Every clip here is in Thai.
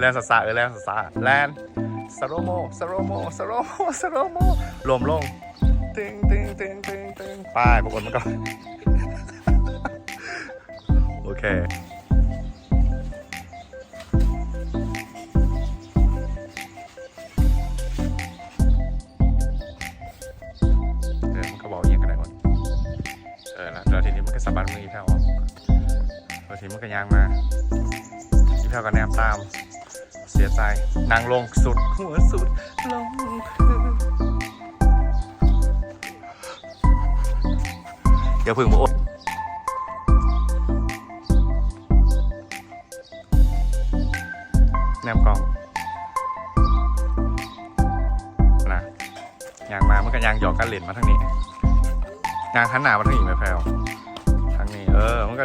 แลนสซาเออแลนสซาแลนสโลโมสโลโมสโลโมสโลโมรวมลงตึงตึงตึงตึงตึงไป้ายปรากฏมันก็โอเคเออมันก็บอกอยังกันได้ก่อนเออแล้วแล้วทีนี้มันก็สะบัดมืออีแพวออกแล้วทีนี้มันก็ยางมาอีแพ้วก็แนมตาม เสียใจนางลงสุด หัวสุดลงเดี๋ยวพึ่งมาอดแนมกล้องนะยางมาเมันก็ยางหยอกกันเล่นมาทางนี้ยางขันหนามาทางนี้ไหมแพลวทางนี้ เออมันก็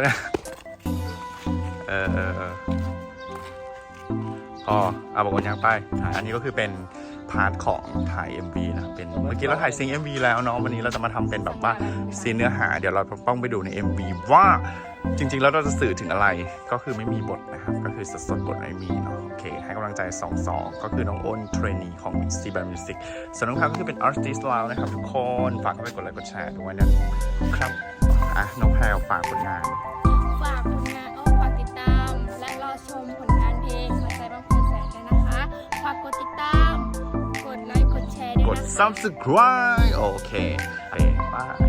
เออเออ เออพอเอาบอกว่ายังไปอันนี้ก็คือเป็นพาร์ทของถ่าย MV นะเป็นเมื่อกี้เราถ่ายซิง MV แล้วเนาะวันนี้เราจะมาทำเป็นแบบว่าซีนเนื้อหา เดี๋ยวเราต้องไปดูใน MV ว่าจริงๆแล้วเราจะสื่อถึงอะไรก็คือไม่มีบทนะครับ ก็คือสดๆบทไม่มีเนาะโอเค ให้กำลังใจสองสองก็คือน้องอ้นเทรนนีของ c b a n Music ส่วนน้องแพรก็คือเป็นอาร์ติสต์เรานะครับทุกคนฝากเข้าไปกดไลค์กดแชร์ด้วยนะครับอะน้องแพรฝากผลงาน กดไลค์ กดแชร์ด้วย กด นะคะ subscribe โอเคโอเคบายบาย